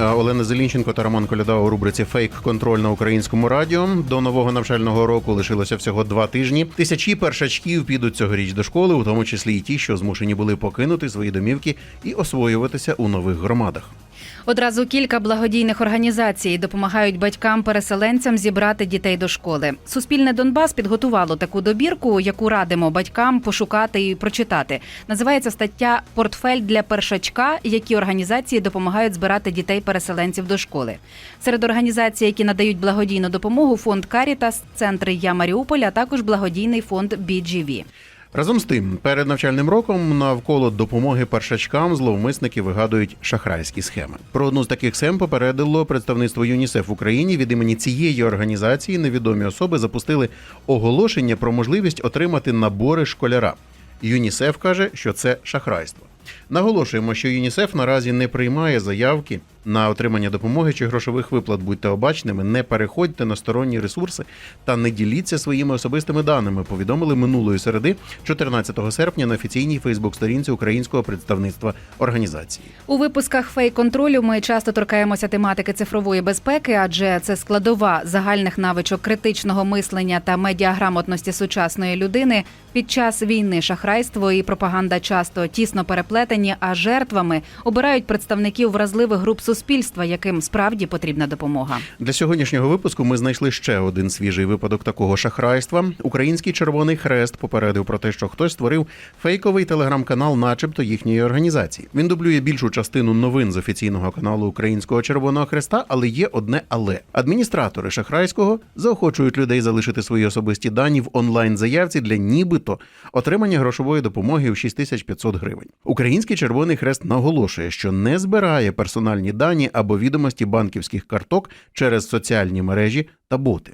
Олена Зелінченко та Роман Коляда у рубриці Фейк контроль на українському радіо. До нового навчального року лишилося всього два тижні. Тисячі першачків підуть цьогоріч до школи, у тому числі і ті, що змушені були покинути свої домівки і освоюватися у нових громадах. Одразу кілька благодійних організацій допомагають батькам-переселенцям зібрати дітей до школи. Суспільне Донбас підготувало таку добірку, яку радимо батькам пошукати і прочитати. Називається стаття Портфель для першачка, які організації допомагають збирати дітей-переселенців до школи. Серед організацій, які надають благодійну допомогу, фонд Карітас, центри Я Маріуполь, а також благодійний фонд BGV. Разом з тим, перед навчальним роком навколо допомоги першачкам зловмисники вигадують шахрайські схеми. Про одну з таких схем попередило представництво ЮНІСЕФ в Україні. Від імені цієї організації невідомі особи запустили оголошення про можливість отримати набори школяра. ЮНІСЕФ каже, що це шахрайство. Наголошуємо, що ЮНІСЕФ наразі не приймає заявки на отримання допомоги чи грошових виплат. Будьте обачними, не переходьте на сторонні ресурси та не діліться своїми особистими даними. Повідомили минулої середи, 14 серпня, на офіційній Фейсбук-сторінці українського представництва організації. У випусках фейк-контролю ми часто торкаємося тематики цифрової безпеки, адже це складова загальних навичок критичного мислення та медіаграмотності сучасної людини. Під час війни шахрайство і пропаганда часто тісно переплетені, а жертвами обирають представників вразливих груп суспільства, яким справді потрібна допомога. Для сьогоднішнього випуску ми знайшли ще один свіжий випадок такого шахрайства. Український Червоний Хрест попередив про те, що хтось створив фейковий телеграм-канал, начебто їхньої організації. Він дублює більшу частину новин з офіційного каналу Українського Червоного Хреста, але є одне але адміністратори шахрайського заохочують людей залишити свої особисті дані в онлайн заявці для нібито отримання грошової допомоги в 6500 гривень. Український Червоний Хрест наголошує, що не збирає персональні дані або відомості банківських карток через соціальні мережі та боти.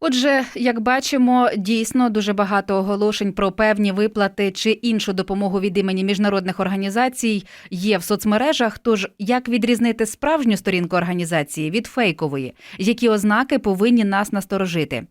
Отже, як бачимо, дійсно дуже багато оголошень про певні виплати чи іншу допомогу від імені міжнародних організацій є в соцмережах. Тож як відрізнити справжню сторінку організації від фейкової, які ознаки повинні нас насторожити?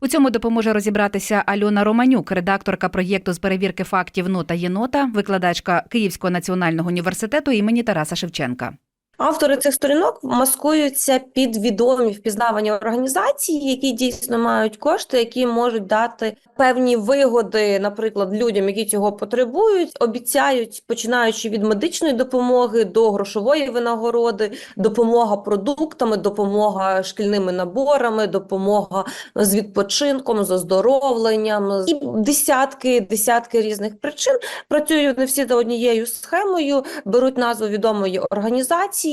У цьому допоможе розібратися Альона Романюк, редакторка проєкту з перевірки фактів нота єнота, викладачка Київського національного університету імені Тараса Шевченка. Автори цих сторінок маскуються під відомі впізнавані організації, які дійсно мають кошти, які можуть дати певні вигоди, наприклад, людям, які цього потребують, обіцяють, починаючи від медичної допомоги до грошової винагороди, допомога продуктами, допомога шкільними наборами, допомога з відпочинком, з оздоровленням і десятки, десятки різних причин. Працюють не всі за однією схемою, беруть назву відомої організації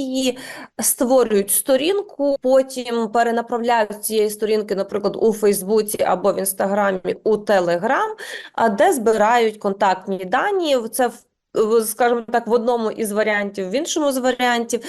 створюють сторінку, потім перенаправляють цієї сторінки, наприклад, у Фейсбуці або в Інстаграмі, у Телеграм, де збирають контактні дані. Це в Скажімо так, в одному із варіантів, в іншому з варіантів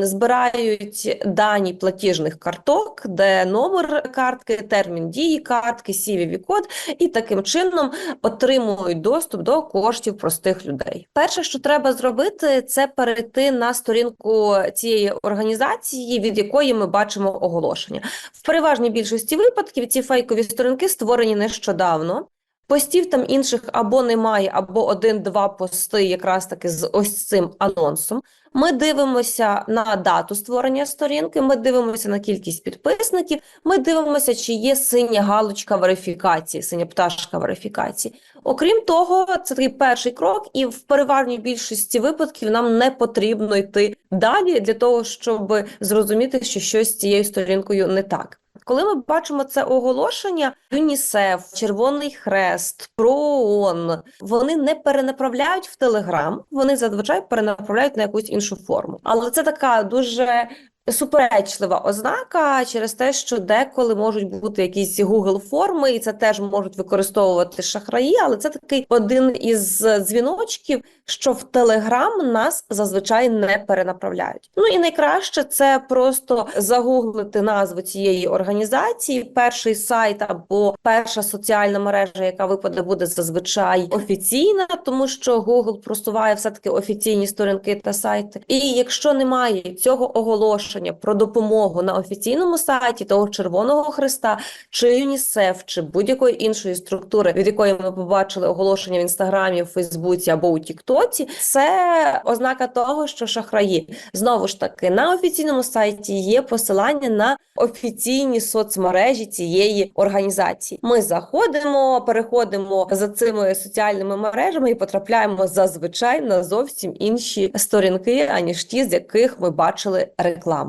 збирають дані платіжних карток, де номер картки, термін дії картки, cvv код і таким чином отримують доступ до коштів простих людей. Перше, що треба зробити, це перейти на сторінку цієї організації, від якої ми бачимо оголошення. В переважній більшості випадків ці фейкові сторінки створені нещодавно. Постів там інших або немає, або один-два пости, якраз таки з ось цим анонсом. Ми дивимося на дату створення сторінки, ми дивимося на кількість підписників, ми дивимося, чи є синя галочка верифікації, синя пташка верифікації. Окрім того, це такий перший крок, і в переважній більшості випадків нам не потрібно йти далі для того, щоб зрозуміти, що щось з цією сторінкою не так. Коли ми бачимо це оголошення, ЮНІСЕФ, Червоний Хрест, ПРООН, вони не перенаправляють в Телеграм, вони зазвичай перенаправляють на якусь іншу форму. Але це така дуже суперечлива ознака через те, що деколи можуть бути якісь Google форми, і це теж можуть використовувати шахраї, але це такий один із дзвіночків, що в Телеграм нас зазвичай не перенаправляють. Ну і найкраще це просто загуглити назву цієї організації. Перший сайт або перша соціальна мережа, яка випаде, буде зазвичай офіційна, тому що Google просуває все таки офіційні сторінки та сайти. І якщо немає цього оголошення, оголошення про допомогу на офіційному сайті того Червоного Христа, чи ЮНІСЕФ, чи будь-якої іншої структури, від якої ми побачили оголошення в інстаграмі, в Фейсбуці або у Тіктоці, це ознака того, що шахраї знову ж таки на офіційному сайті є посилання на офіційні соцмережі цієї організації. Ми заходимо, переходимо за цими соціальними мережами і потрапляємо зазвичай на зовсім інші сторінки, аніж ті, з яких ми бачили рекламу.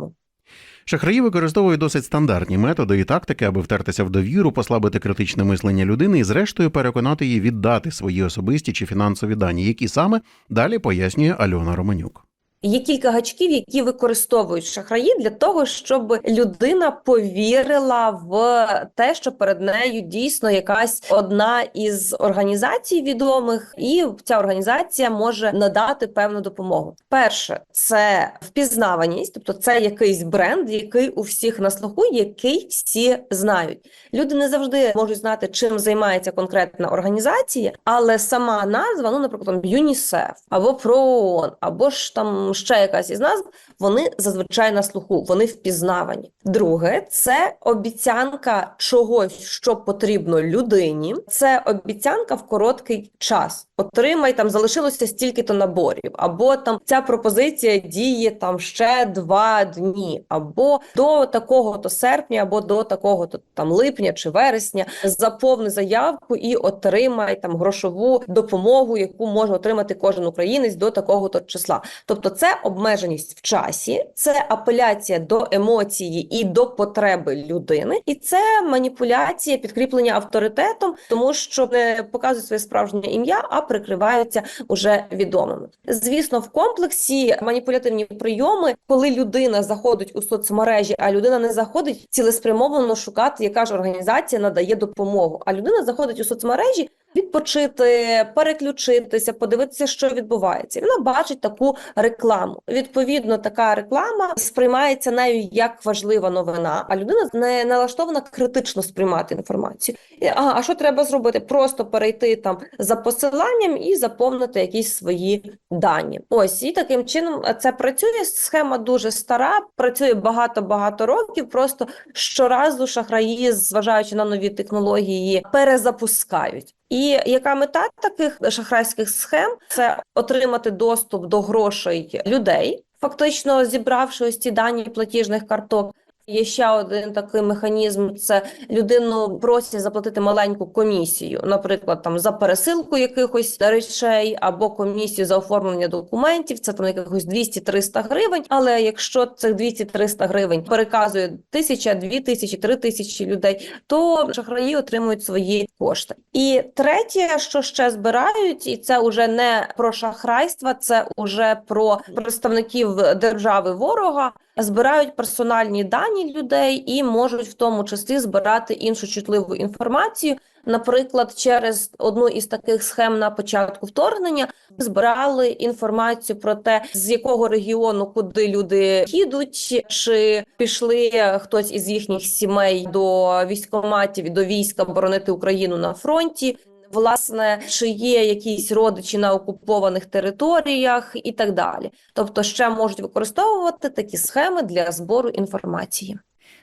Шахраї використовують досить стандартні методи і тактики, аби втертися в довіру, послабити критичне мислення людини і, зрештою, переконати її віддати свої особисті чи фінансові дані, які саме далі пояснює Альона Романюк. Є кілька гачків, які використовують шахраї для того, щоб людина повірила в те, що перед нею дійсно якась одна із організацій відомих, і ця організація може надати певну допомогу. Перше, це впізнаваність, тобто це якийсь бренд, який у всіх на слуху, який всі знають. Люди не завжди можуть знати, чим займається конкретна організація, але сама назва, ну, наприклад, там ЮНІСЕФ або ПРООН, або ж там ще якась із назв, вони зазвичай на слуху, вони впізнавані. Друге, це обіцянка чогось, що потрібно людині. Це обіцянка в короткий час. Отримай там залишилося стільки-то наборів, або там ця пропозиція діє там ще два дні, або до такого-то серпня, або до такого-то там липня чи вересня. Заповни заявку і отримай там грошову допомогу, яку може отримати кожен українець до такого-то числа. Тобто, це обмеженість в часі, це апеляція до емоції і до потреби людини, і це маніпуляція, підкріплення авторитетом, тому що не показують своє справжнє ім'я, а прикриваються уже відомими. Звісно, в комплексі маніпулятивні прийоми, коли людина заходить у соцмережі, а людина не заходить цілеспрямовано шукати, яка ж організація надає допомогу. А людина заходить у соцмережі. Відпочити, переключитися, подивитися, що відбувається. Вона бачить таку рекламу. Відповідно, така реклама сприймається нею як важлива новина, а людина не налаштована критично сприймати інформацію. І, А, а що треба зробити? Просто перейти там за посиланням і заповнити якісь свої дані. Ось і таким чином це працює. Схема дуже стара, працює багато-багато років. Просто щоразу шахраї, зважаючи на нові технології, перезапускають. І яка мета таких шахрайських схем це отримати доступ до грошей людей, фактично зібравши ось ці дані платіжних карток. Є ще один такий механізм: це людину просять заплатити маленьку комісію, наприклад, там за пересилку якихось речей або комісію за оформлення документів. Це там якихось 200-300 гривень. Але якщо цих 200-300 гривень переказує тисяча, дві тисячі, три тисячі людей, то шахраї отримують свої кошти. І третє, що ще збирають, і це вже не про шахрайства, це уже про представників держави ворога. Збирають персональні дані людей і можуть в тому числі збирати іншу чутливу інформацію. Наприклад, через одну із таких схем на початку вторгнення збирали інформацію про те, з якого регіону куди люди їдуть, чи пішли хтось із їхніх сімей до військкоматів і до війська боронити Україну на фронті. Власне, чи є якісь родичі на окупованих територіях і так далі. Тобто, ще можуть використовувати такі схеми для збору інформації.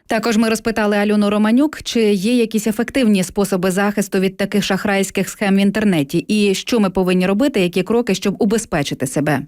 Також ми розпитали Альону Романюк, чи є якісь ефективні способи захисту від таких шахрайських схем в інтернеті, і що ми повинні робити, які кроки, щоб убезпечити себе.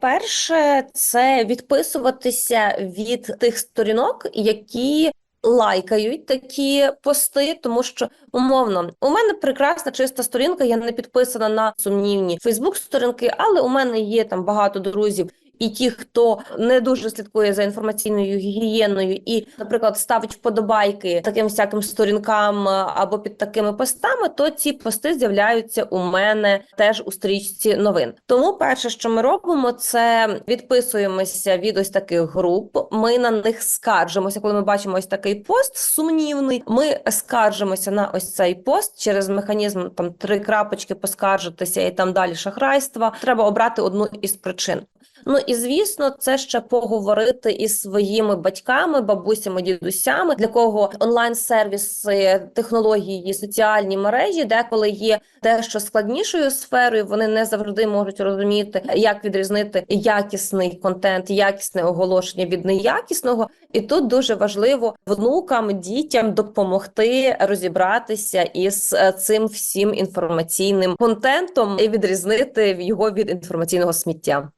Перше, це відписуватися від тих сторінок, які лайкають такі пости, тому що умовно у мене прекрасна чиста сторінка. Я не підписана на сумнівні Фейсбук-сторінки, але у мене є там багато друзів. І ті, хто не дуже слідкує за інформаційною гігієною, і, наприклад, ставить вподобайки таким всяким сторінкам або під такими постами, то ці пости з'являються у мене теж у стрічці новин. Тому перше, що ми робимо, це відписуємося від ось таких груп. Ми на них скаржимося. Коли ми бачимо ось такий пост сумнівний, ми скаржимося на ось цей пост через механізм там три крапочки поскаржитися і там далі шахрайства. Треба обрати одну із причин. Ну і звісно, це ще поговорити із своїми батьками, бабусями, дідусями, для кого онлайн-сервіси, технології, соціальні мережі, деколи є дещо складнішою сферою. Вони не завжди можуть розуміти, як відрізнити якісний контент, якісне оголошення від неякісного. І тут дуже важливо внукам, дітям допомогти розібратися із е, цим всім інформаційним контентом і відрізнити його від інформаційного сміття.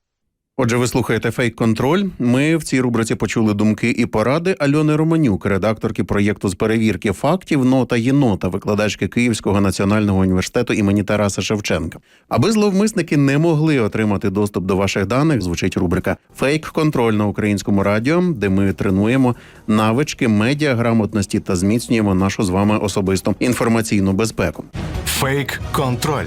Отже, ви слухаєте фейк контроль. Ми в цій рубриці почули думки і поради Альони Романюк, редакторки проєкту з перевірки фактів Нота єнота, викладачки Київського національного університету імені Тараса Шевченка. Аби зловмисники не могли отримати доступ до ваших даних, звучить рубрика Фейк контроль на українському радіо, де ми тренуємо навички медіаграмотності та зміцнюємо нашу з вами особисту інформаційну безпеку. Фейк контроль.